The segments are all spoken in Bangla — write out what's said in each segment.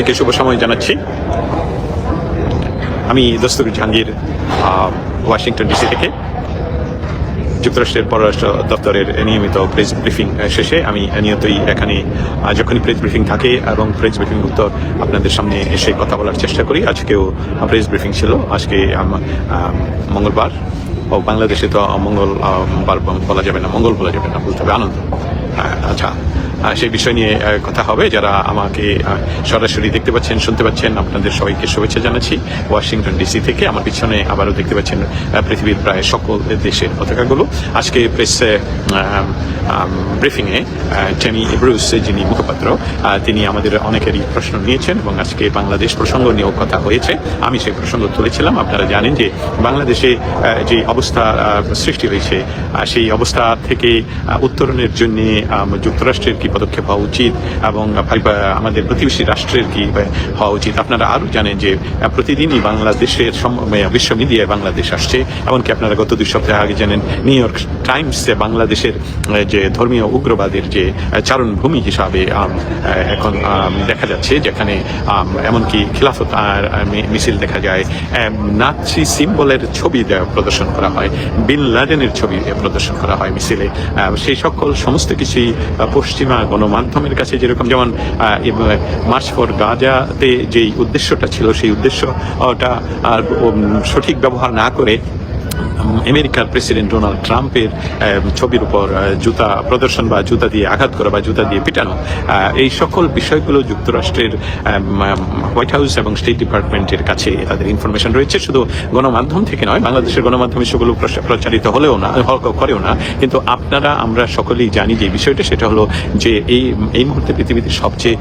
থেকে শুভ সময় জানাচ্ছি। আমি দস্তগীর জাহাঙ্গীর ওয়াশিংটন ডিসি থেকে। যুক্তরাষ্ট্রের পররাষ্ট্র দপ্তরের নিয়মিত প্রেস ব্রিফিং শেষে আমি নিয়তই এখানে যখনই প্রেস ব্রিফিং থাকে এবং প্রেস ব্রিফিং উত্তর আপনাদের সামনে এসে কথা বলার চেষ্টা করি। আজকেও প্রেস ব্রিফিং ছিল। আজকে মঙ্গলবার। ও বাংলাদেশে তো মঙ্গল আহ, বার বলা যাবে না মঙ্গল বলা যাবে না বলতে হবে আনন্দ। আচ্ছা। সেই বিষয় নিয়ে কথা হবে। যারা আমাকে সরাসরি দেখতে পাচ্ছেন, শুনতে পাচ্ছেন, আপনাদের সবাইকে শুভেচ্ছা জানাচ্ছি। ওয়াশিংটন ডিসি থেকে আমার পিছনে আবারও দেখতে পাচ্ছেন পৃথিবীর প্রায় সকল দেশের পতাকাগুলো। আজকে প্রেস ব্রিফিংয়ে টেমি ব্রুস যিনি মুখপাত্র তিনি আমাদের অনেকেরই প্রশ্ন নিয়েছেন এবং আজকে বাংলাদেশ প্রসঙ্গ নিয়েও কথা হয়েছে। আমি সেই প্রসঙ্গ তুলেছিলাম। আপনারা জানেন যে বাংলাদেশে যে অবস্থা সৃষ্টি হয়েছে সেই অবস্থা থেকে উত্তরণের জন্য যুক্তরাষ্ট্রের কি পদক্ষেপ হওয়া উচিত এবং আমাদের প্রতিবেশী রাষ্ট্রের কি হওয়া উচিত। আপনারা আরও জানেন যে প্রতিদিনই বাংলাদেশের বিশ্ব মিডিয়ায় বাংলাদেশ আসছে। এমনকি আপনারা গত দুই সপ্তাহ আগে জানেন, নিউ ইয়র্ক টাইমসে বাংলাদেশের যে ধর্মীয় উগ্রবাদের যে চারণভূমি হিসাবে এখন দেখা যাচ্ছে যেখানে এমনকি খিলাফত মিছিল দেখা যায়। নাৎসি সিম্বলের ছবি প্রদর্শন করা হয়। বিন লাদেনের ছবি প্রদর্শন করা হয় মিছিলে। সেই সকল সমস্ত কিছুই পশ্চিমা গণমাধ্যমের কাছে যেরকম যেমন মার্চ ফর গাজাতে যেই উদ্দেশ্যটা ছিল, সেই উদ্দেশ্যটা আর সঠিক ব্যবহার না করে আমেরিকার প্রেসিডেন্ট ডোনাল্ড ট্রাম্পের ছবির উপর জুতা প্রদর্শন বা জুতা দিয়ে আঘাত করা বা জুতা দিয়ে পিটানো এই সকল বিষয়গুলো যুক্তরাষ্ট্রের হোয়াইট হাউস এবং স্টেট ডিপার্টমেন্টের কাছে তাদের ইনফরমেশন রয়েছে। শুধু গণমাধ্যম থেকে নয়, বাংলাদেশের গণমাধ্যমে সেগুলো প্রচারিত হলেও না করেও না। কিন্তু আপনারা, আমরা সকলেই জানি যে বিষয়টা, সেটা হলো যে এই এই মুহূর্তে পৃথিবীতে সবচেয়ে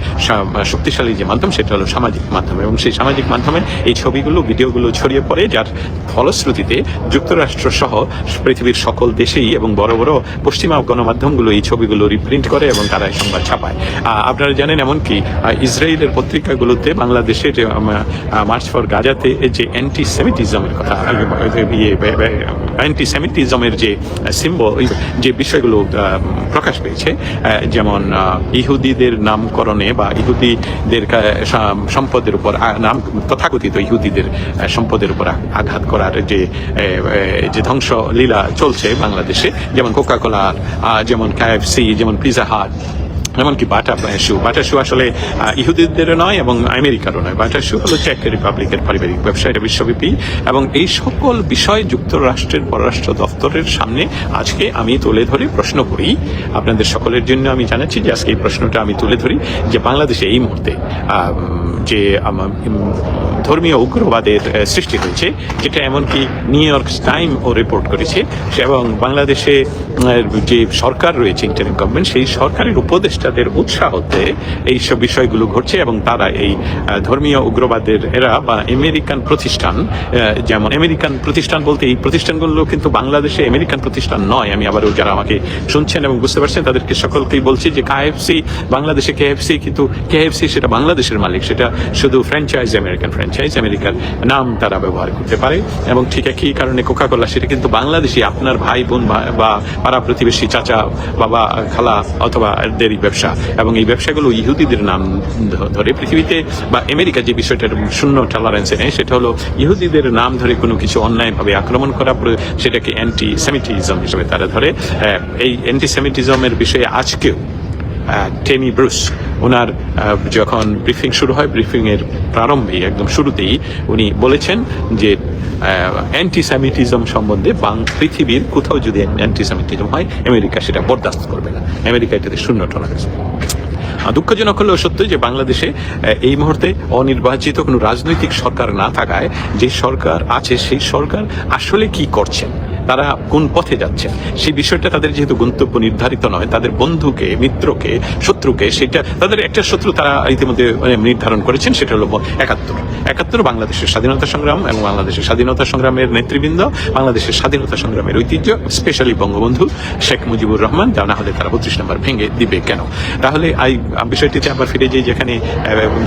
শক্তিশালী যে মাধ্যম, সেটা হলো সামাজিক মাধ্যম। এবং সেই সামাজিক মাধ্যমে এই ছবিগুলো, ভিডিওগুলো ছড়িয়ে পড়ে, যার ফলশ্রুতিতে যুক্তরাষ্ট্র সহ পৃথিবীর সকল দেশেই এবং বড় বড় পশ্চিমা গণমাধ্যমগুলো এই ছবিগুলো রিপ্রিন্ট করে এবং তারা এই সংবাদ ছাপায়। আপনারা জানেন এমনকি ইসরায়েলের পত্রিকাগুলোতে বাংলাদেশের মার্চ ফর গাজাতে যে অ্যান্টি সেমিটিজমের কথা অ্যান্টি সেমিটিজমের যে সিম্বল যে বিষয়গুলো প্রকাশ পেয়েছে যেমন ইহুদিদের নামকরণে বা ইহুদিদের সম্পদের উপর নাম, তথাকথিত ইহুদিদের সম্পদের উপর আঘাত করার যে যে ধ্বংস লীলা চলছে বাংলাদেশে, যেমন কোকা কোলা যেমন কেএফসি যেমন পিজা হাট এমনকি বাটা শু বাটা শু আসলে ইহুদিদেরও নয় এবং আমেরিকারও নয়। বাটা শু হলো চেক রিপাবলিকের পারিবারিক ব্যবসা, এটা বিশ্বব্যাপী। এবং এই সকল বিষয় যুক্তরাষ্ট্রের পররাষ্ট্র দপ্তরের সামনে আজকে আমি তুলে ধরে প্রশ্ন করি। আপনাদের সকলের জন্য আমি জানাচ্ছি যে আজকে এই প্রশ্নটা আমি তুলে ধরি যে বাংলাদেশে এই মুহূর্তে যে ধর্মীয় উগ্রবাদের সৃষ্টি হয়েছে, যেটা এমনকি নিউ ইয়র্ক টাইম ও রিপোর্ট করেছে এবং বাংলাদেশে যে সরকার রয়েছে ইন্টারিম গভর্নমেন্ট সেই সরকারের উপদেষ্টাদের উৎসাহতে এই সব বিষয়গুলো ঘটছে এবং তারা এই ধর্মীয় উগ্রবাদের এরা বা আমেরিকান প্রতিষ্ঠান যেমন আমেরিকান প্রতিষ্ঠান বলতে এই প্রতিষ্ঠানগুলো কিন্তু বাংলাদেশে আমেরিকান প্রতিষ্ঠান নয়। আমি আবারও যারা আমাকে শুনছেন এবং বুঝতে পারছেন, তাদেরকে সকলকেই বলছি যে কেএফসি বাংলাদেশে কেএফসি কিন্তু কেএফসি সেটা বাংলাদেশের মালিক, সেটা শুধু ফ্র্যাঞ্চাইজ আমেরিকান ফ্র্যাঞ্চাইজ আমেরিকার নাম তারা ব্যবহার করতে পারে। এবং ঠিক একই কারণে কোকা কোলা সেটা কিন্তু বাংলাদেশি আপনার ভাই বোন বা- পাড়া প্রতিবেশী চাচা বাবা খালা অথবা দেরই ব্যবসা। এবং এই ব্যবসাগুলো ইহুদিদের নাম ধরে পৃথিবীতে বা আমেরিকা যে বিষয়টার শূন্য টলারেন্সে নেয় সেটা হলো ইহুদিদের নাম ধরে কোনো কিছু অন্যায়ভাবে আক্রমণ করা সেটাকে অ্যান্টি সেমিটিজম হিসেবে তারা ধরে। আহ, এই অ্যান্টি সেমিটিজমের বিষয়ে আজকেও টেমি ব্রুস ওনার যখন ব্রিফিং শুরু হয় ব্রিফিংয়ের এর প্রারম্ভে, একদম শুরুতেই উনি বলেছেন যে অ্যান্টিসেমিটিজম সম্বন্ধে বাং পৃথিবীর কোথাও যদি অ্যান্টিসেমিটিজম হয়, আমেরিকা সেটা বরদাস্ত করবে না। আমেরিকা এটাতে শূন্য টলারেন্স দুঃখজনক হলেও সত্য যে বাংলাদেশে এই মুহূর্তে অনির্বাচিত কোনো রাজনৈতিক সরকার না থাকায় যে সরকার আছে, সেই সরকার আসলে কি করছেন? তারা কোন পথে যাচ্ছেন সেই বিষয়টা তাদের যেহেতু গন্তব্য নির্ধারিত নয়, তাদের বন্ধুকে, মিত্রকে, শত্রুকে, সেটা তাদের একটা শত্রু তারা ইতিমধ্যে মানে নির্ধারণ করেছেন, সেটা হলো একাত্তর। একাত্তর বাংলাদেশের স্বাধীনতা সংগ্রাম এবং বাংলাদেশের স্বাধীনতা সংগ্রামের নেতৃবৃন্দ, বাংলাদেশের স্বাধীনতা সংগ্রামের ঐতিহ্য, স্পেশালি বঙ্গবন্ধু শেখ মুজিবুর রহমান, যা না হলে তারা বত্রিশ নম্বর ভেঙে দিবে কেন? তাহলে এই বিষয়টিতে আবার ফিরে যাই, যেখানে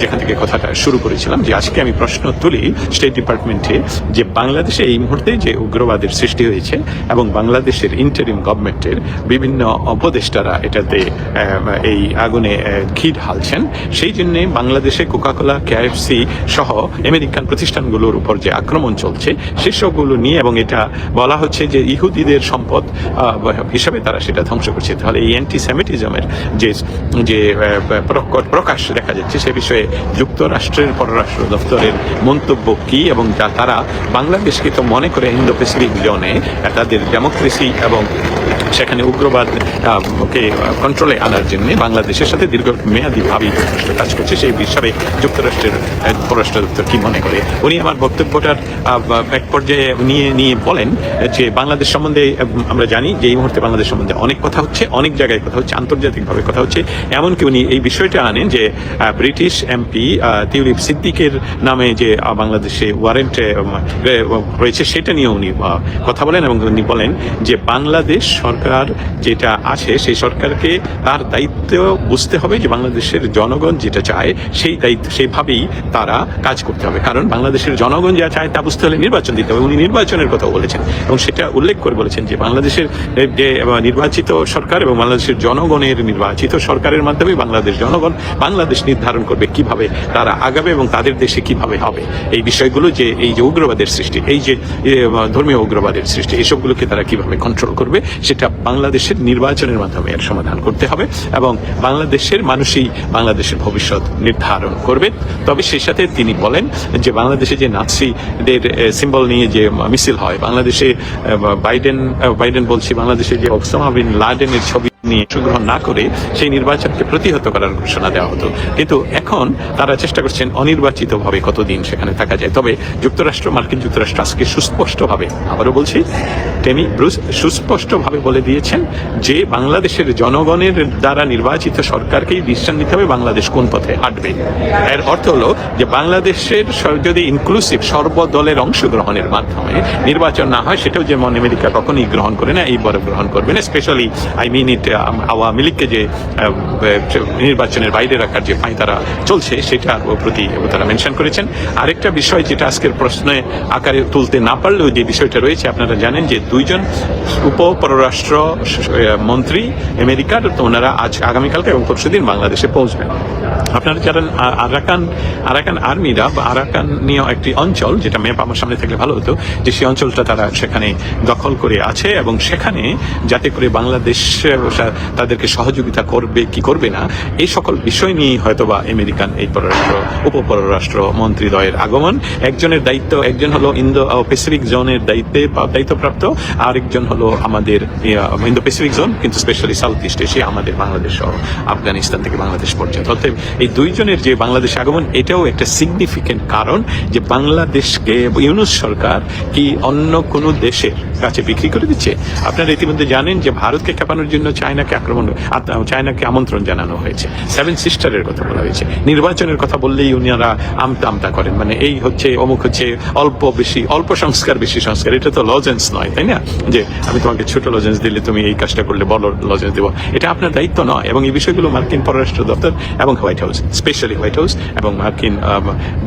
যেখান থেকে কথাটা শুরু করেছিলাম যে আজকে আমি প্রশ্ন তুলি স্টেট ডিপার্টমেন্টে যে বাংলাদেশে এই মুহূর্তে যে উগ্রবাদের সৃষ্টি হয়েছে হয়েছে এবং বাংলাদেশের ইন্টারিম গভর্নমেন্টের বিভিন্ন উপদেষ্টারা এটাতে এই আগুনে ঘি ঢালছেন সেই জন্যে বাংলাদেশে কোকাকোলা কেএফসি সহ আমেরিকান প্রতিষ্ঠানগুলোর উপর যে আক্রমণ চলছে, সেসবগুলো নিয়ে এবং এটা বলা হচ্ছে যে ইহুদিদের সম্পদ হিসাবে তারা সেটা ধ্বংস করছে। তাহলে এই অ্যান্টিসেমিটিজমের যে যে প্রকট প্রকাশ দেখা যাচ্ছে, সে বিষয়ে যুক্তরাষ্ট্রের পররাষ্ট্র দপ্তরের মন্তব্য কি এবং যা তারা বাংলাদেশকে তো মনে করে ইন্দো প্যাসিফিক জোনে তাদের ডেমোক্রেসি এবং সেখানে উগ্রবাদ কে কন্ট্রোলে আনার জন্য বাংলাদেশের সাথে দীর্ঘ মেয়াদী ভাবে যুক্তরাষ্ট্র কাজ করছে। সেই বিষয়ে যুক্তরাষ্ট্রের পররাষ্ট্র দপ্তর কি মনে করে? উনি আমার বক্তব্যটার এক পর্যায়ে নিয়ে নিয়ে বলেন যে বাংলাদেশ সম্বন্ধে আমরা জানি যে এই মুহূর্তে বাংলাদেশ সম্বন্ধে অনেক কথা হচ্ছে, অনেক জায়গায় কথা হচ্ছে, আন্তর্জাতিকভাবে কথা হচ্ছে। এমনকি উনি এই বিষয়টা আনেন যে ব্রিটিশ এমপি টিউলিপ সিদ্দিকের নামে যে বাংলাদেশে ওয়ারেন্ট রয়েছে, সেটা নিয়ে উনি কথা বলেন। এবং তিনি বলেন যে বাংলাদেশ সরকার যেটা আছে, সেই সরকারকে তার দায়িত্ব বুঝতে হবে যে বাংলাদেশের জনগণ যেটা চায়, সেই দায়িত্ব, সেইভাবেই তারা কাজ করতে হবে। কারণ বাংলাদেশের জনগণ যা চায় তা বুঝতে হলে নির্বাচন দিতে হবে উনি নির্বাচনের কথা বলেছেন এবং সেটা উল্লেখ করে বলেছেন যে বাংলাদেশের যে নির্বাচিত সরকার এবং বাংলাদেশের জনগণের নির্বাচিত সরকারের মাধ্যমে বাংলাদেশ জনগণ বাংলাদেশ নির্ধারণ করবে কীভাবে তারা আগাবে এবং তাদের দেশে কীভাবে হবে। এই বিষয়গুলো যে, এই যে উগ্রবাদের সৃষ্টি, এই যে ধর্মীয় উগ্রবাদের সৃষ্টি এসবগুলোকে তারা কীভাবে কন্ট্রোল করবে, সেটা বাংলাদেশের নির্বাচনের মাধ্যমে এর সমাধান করতে হবে এবং বাংলাদেশের মানুষই বাংলাদেশের ভবিষ্যৎ নির্ধারণ করবে। তবে সেই সাথে তিনি বলেন যে বাংলাদেশে যে নাৎসিদের সিম্বল নিয়ে যে মিছিল হয়, বাংলাদেশে বাইডেন বাইডেন বলছি, বাংলাদেশে যে ওসামা বিন লাডেনের ছবি নিয়ে অংশগ্রহণ না করে সেই নির্বাচনকে প্রতিহত করার ঘোষণা দেওয়া হতো। কিন্তু এখন তারা চেষ্টা করছেন অনির্বাচিতভাবে কতদিন সেখানে থাকা যায়। তবে যুক্তরাষ্ট্র, মার্কিন যুক্তরাষ্ট্র আজকে সুস্পষ্টভাবে, আবারও বলছি টেমি ব্রুস সুস্পষ্টভাবে বলে দিয়েছেন যে বাংলাদেশের জনগণের দ্বারা নির্বাচিত সরকারকেই ডিসিশন নিতে হবে বাংলাদেশ কোন পথে হাঁটবে। এর অর্থ হলো যে বাংলাদেশের যদি ইনক্লুসিভ সর্বদলের অংশগ্রহণের মাধ্যমে নির্বাচন না হয়, সেটাও যে যেমন আমেরিকা কখনোই গ্রহণ করে না এইবার গ্রহণ করবে না। Specially I mean it Awami লীগকে যে নির্বাচনের বাইরে রাখার যে তারা চলছে, সেটার প্রতি তারা মেনশন করেছেন। আরেকটা বিষয় যেটা আজকের প্রশ্নে আকারে তুলতে না পারলেও যে বিষয়টা রয়েছে, আপনারা জানেন যে দুইজন উপ পররাষ্ট্র মন্ত্রী আমেরিকার ওনারা আজ আগামীকালকে এবং পরশুদিন বাংলাদেশে পৌঁছবেন। আপনারা আ- আরাকান আরাকান আর্মিরা বা আরাকান নিয়ে একটি অঞ্চল, যেটা ম্যাপ আমার সামনে থাকলে ভালো হতো, যে সেই অঞ্চলটা তারা সেখানে দখল করে আছে এবং সেখানে যাতে করে বাংলাদেশ তাদেরকে সহযোগিতা করবে কি করবে না, এই সকল বিষয় নিয়ে হয়তোবা আমেরিকান এই পররাষ্ট্র উপ পররাষ্ট্র মন্ত্রীদ্বয়ের আগমন। একজনের দায়িত্ব, একজন হলো ইন্দো প্যাসিফিক জোনের দায়িত্বে দায়িত্বপ্রাপ্ত, আরেকজন হলো আমাদের ইন্দো প্যাসিফিক জোন কিন্তু স্পেশালি সাউথ ইস্ট এশিয়া আমাদের বাংলাদেশ সহ আফগানিস্তান থেকে বাংলাদেশ পর্যন্ত। অতএব এই দুইজনের যে বাংলাদেশ আগমন, এটাও একটা সিগনিফিকেন্ট কারণ যে বাংলাদেশকে, ইউনুস সরকার কি অন্য কোনো দেশের কাছে বিক্রি করে দিচ্ছে? আপনারা ইতিমধ্যে জানেন যে ভারতকে খেপানোর জন্য চায়নাকে আক্রমণ চায়নাকে আমন্ত্রণ জানানো হয়েছে। সেভেন সিস্টারের কথা বলা হয়েছে। নির্বাচনের কথা বললেই উনারা আমতা আমতা করেন। মানে এই হচ্ছে, অমুক হচ্ছে অল্প বেশি, অল্প সংস্কার, বেশি সংস্কার। এটা তো লজেন্স নয়, তাই না? যে আমি তোমাকে ছোট লজেন্স দিলে তুমি এই কাজটা করলে বড় লজেন্স দেবো। এটা আপনার দায়িত্ব নয়। এবং এই বিষয়গুলো মার্কিন পররাষ্ট্র দপ্তর এবং White House specially White House এবং মার্কিন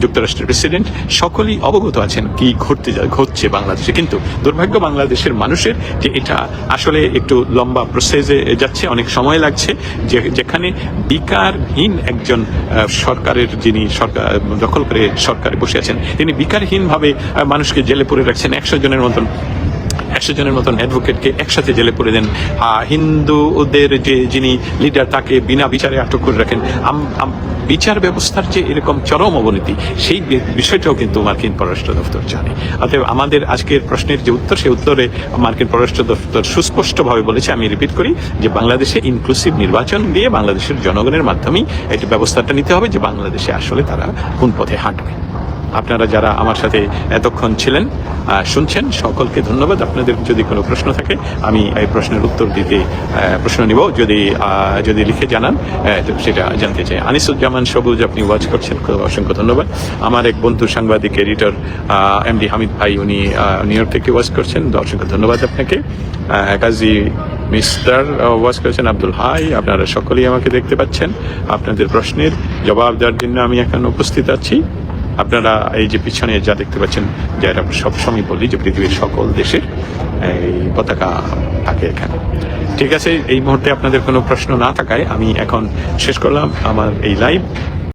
যুক্তরাষ্ট্রের প্রেসিডেন্ট সকলেই অবগত আছেন কি ঘটতে ঘটছে বাংলাদেশে। কিন্তু দুর্ভাগ্য বাংলাদেশের মানুষের যে এটা আসলে একটু লম্বা প্রসেসে যাচ্ছে, অনেক সময় লাগছে, যে, যেখানে বিকারহীন একজন সরকারের যিনি সরকার, দখল করে সরকারে বসে আছেন, তিনি বিকারহীনভাবে মানুষকে জেলে পুরে রাখছেন। একশো জনের মতন একশো জনের মতন অ্যাডভোকেটকে একসাথে জেলে পুরে দেন। হিন্দুদের যে যিনি লিডার তাকে বিনা বিচারে আটক করে রাখেন। বিচার ব্যবস্থার যে এরকম চরম অবনতি, সেই বিষয়টাও কিন্তু মার্কিন পররাষ্ট্র দপ্তর জানে। অতএব আমাদের আজকের প্রশ্নের যে উত্তর, সেই উত্তরে মার্কিন পররাষ্ট্র দপ্তর সুস্পষ্টভাবে বলেছে, আমি রিপিট করি, যে বাংলাদেশে ইনক্লুসিভ নির্বাচন দিয়ে বাংলাদেশের জনগণের মাধ্যমেই এই ব্যবস্থাটা নিতে হবে, যে বাংলাদেশে আসলে তারা কোন পথে হাঁটবে। আপনারা যারা আমার সাথে এতক্ষণ ছিলেন শুনছেন, সকলকে ধন্যবাদ। আপনাদের যদি কোনো প্রশ্ন থাকে, আমি এই প্রশ্নের উত্তর দিতে প্রশ্ন নিব। যদি যদি লিখে জানান সেটা জানতে চাই। আনিসুজ্জামান সবুজ, আপনি ওয়াচ করছেন। অসংখ্য ধন্যবাদ। আমার এক বন্ধু সাংবাদিক এডিটর এম ডি হামিদ ভাই, উনি নিউ ইয়র্ক থেকে ওয়াচ করছেন। অসংখ্য ধন্যবাদ আপনাকে। কাজী মিস্টার ওয়াচ করেছেন আব্দুল হাই। আপনারা সকলেই আমাকে দেখতে পাচ্ছেন। আপনাদের প্রশ্নের জবাব দেওয়ার জন্য আমি এখন উপস্থিত আছি। আপনারা এই যে পিছনে যা দেখতে পাচ্ছেন, যা আমরা সবসময় বলি যে পৃথিবীর সকল দেশের এই পতাকা থাকে এখানে। ঠিক আছে, এই মুহূর্তে আপনাদের কোনো প্রশ্ন না থাকায় আমি এখন শেষ করলাম আমার এই লাইভ